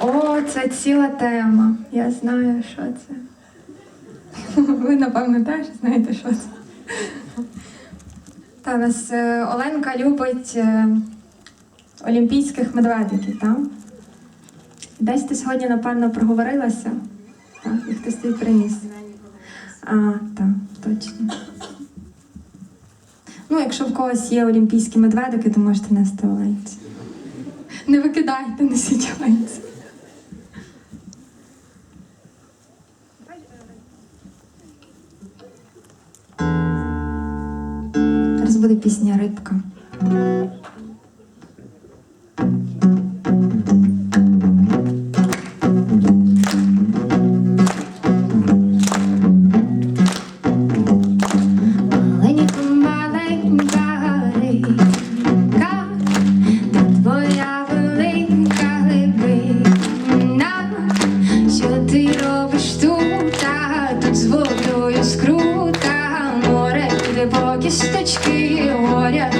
О, це ціла тема. Я знаю, що це. Ви, напевно, теж знаєте, що це. Та нас е, Оленка любить е, олімпійських медведиків, так? Десь ти сьогодні, напевно, проговорилася. Так, і хтось тобі приніс. А, так, точно. Ну, якщо в когось є олімпійські медведики, то можете нести оленці. Не викидайте, несіть оленці. Зараз буде пісня Рибка. річки горя.